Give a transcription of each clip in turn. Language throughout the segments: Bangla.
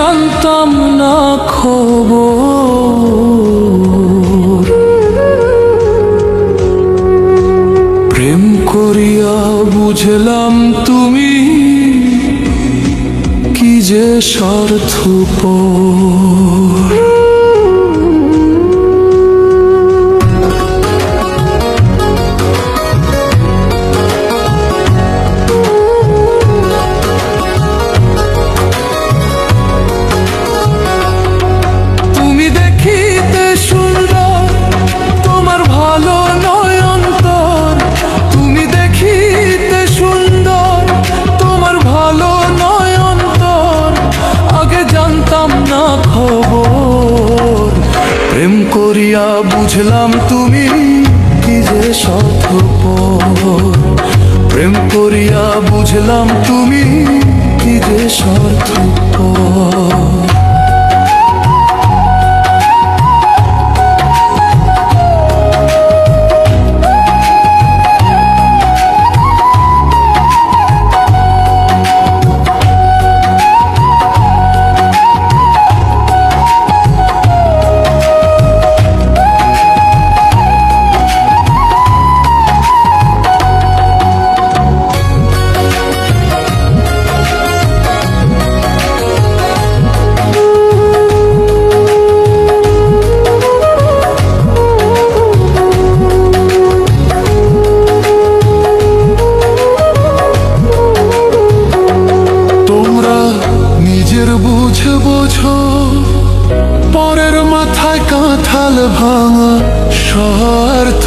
জানতাম না খব প্রেম করিয়া বুঝলাম তুমি কি যে স্বার্থপর। বুঝলাম তুমি কি যে স্বার্থপর প্রেম করিয়া বুঝলাম তুমি বুঝে পরের মাথায় কাঁঠাল ভাঙা স্বার্থ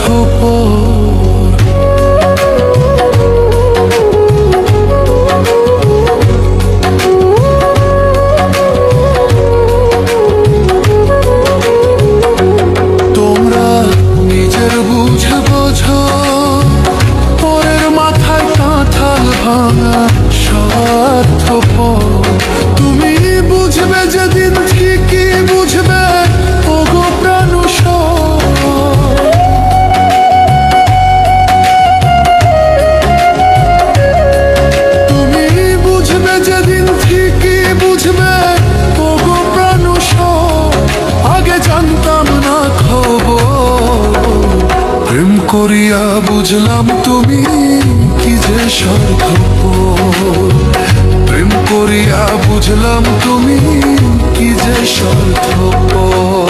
করিয়া বুঝলাম তুমি কি যে স্বার্থপর। প্রেম করিয়া বুঝলাম তুমি কি যে স্বার্থপর।